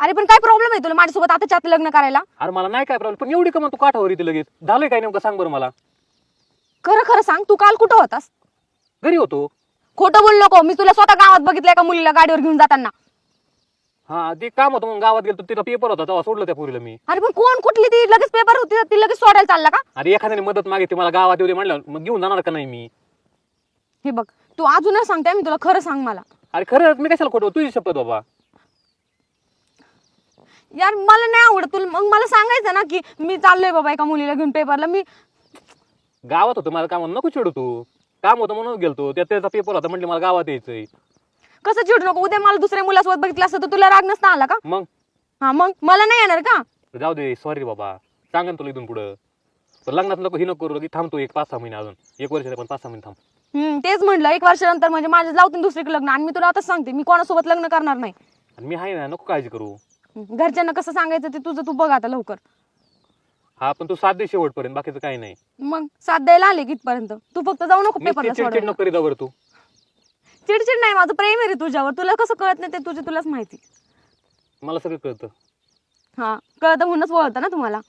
अरे पण काय प्रॉब्लेम आहे तुला माझ्यासोबत आताच्या आता लग्न करायला? अरे मला नाही काय प्रॉब्लेम पण एवढी का मग तू काठावर येते लगेच. झालंय काय नेमकं? सांग बरं मला. खरं खरं सांग. तू काल कुठं होतास? घरी होतो. खोटं बोल नको. मी तुला स्वतः गावात बघितलं एका मुलीला गाडीवर घेऊन जाताना? हा ते काम होतं मग गावात गेलो तिला पेपर होता तेव्हा सोडलं त्या पोरीला मी. अरे पण कोण कुठली ती? लगेच पेपर होती ती लगेच सोडायला चालला का? अरे एखाद्याने मदत मागितली. मला गावात येऊ दे म्हणलं. मग घेऊन जाणार का नाही मी? हे बघ तू अजूनच सांगते मी तुला खरं सांग मला. अरे खरं मी कशाला खोटं तुझी शपथ बाबा. यार मला नाही आवडत तुला. मग मला सांगायचं ना की मी चाललोय बाबा एका मुलीला घेऊन पेपरला मी गावात होतं मला काम नको चिडू तू. काम होतं म्हणून गेलतो. त्यात त्याचा पेपर होता म्हटलं मला गावात यायचंय. कसं चिडू नको? उद्या मला दुसऱ्या मुलासोबत बघितलं असतं तर तुला राग नसता आला का? मग? हा मग? मला नाही येणार का? जाऊ दे सॉरी बाबा. सांगा तुला इथून पुढं. लग्नात नको ही नको करू. की थांबतो एक पाच सहा महिने अजून. एक वर्ष पण पाच सहा महिने थांब. हम्म तेच म्हटलं. एक वर्षानंतर म्हणजे माझ्या लावतील दुसरीकडे लग्न. आणि मी तुला आताच सांगते मी कोणासोबत लग्न करणार नाही. आणि मी आहे ना नको काळजी करू. घरच्यांना कसं सांगायचं ते तुझं तू बघ आता लवकर. हा पण तू सात दे शेवटपर्यंत बाकीचं काही नाही. मग साथ द्यायला आले कितपर्यंत? तू फक्त जाऊ नको नुसती पेपरला चिडचिड. नको करीत बरं तू. चिडचिड नाही माझं प्रेम आहे रे तुझ्यावर. तुला कसं कळत नाही ते तुझे तुलाच माहिती. मला सगळं कळतं. हा कळतं म्हणूनच वळतं ना तुम्हाला.